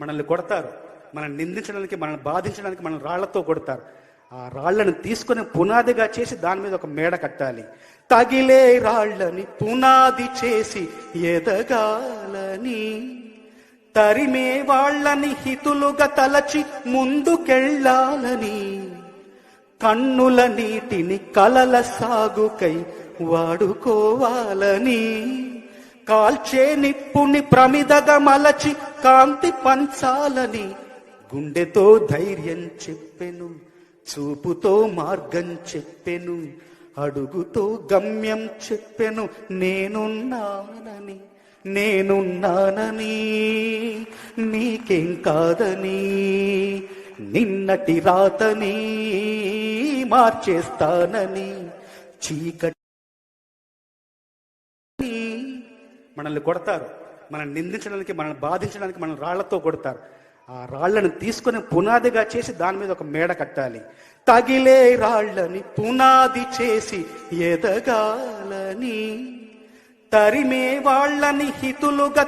మనల్ని కొడతారు. మనల్ని నిందించడానికి మనల్ని బాధించడానికి మనల్ని రాళ్ళతో కొడతారు. ఆ రాళ్ళను తీసుకొని పునాదిగా చేసి దాని మీద ఒక మేడ కట్టాలి. తగిలే రాళ్ళని పునాది చేసి ఎదగాలని తరిమే వాళ్ళని హితులుగా తలచి ముందుకెళ్ళాలని కన్నుల నీటిని కలల సాగుకై వాడుకోవాలని. కాల్చే నిప్పుని ప్రమిదగా మలచి కాంతి పంచాలని గుండెతో ధైర్యం చెప్పెను చూపుతో మార్గం చెప్పెను అడుగుతో గమ్యం చెప్పెను నేనున్నానని నేనున్నానని నీకేం కాదని నిన్నటి రాతని మార్చేస్తానని చీకటి మనల్ని కొడతారు. మనల్ని నిందించడానికి మనల్ని బాధించడానికి మనల్ని రాళ్ళతో కొడతారు. ఆ రాళ్ళను తీసుకొని పునాదిగా చేసి దాని మీద ఒక మేడ కట్టాలి. తగిలే రాళ్ళని పునాది చేసి ఎదగాలని తరిమే వాళ్ళని హితులుగా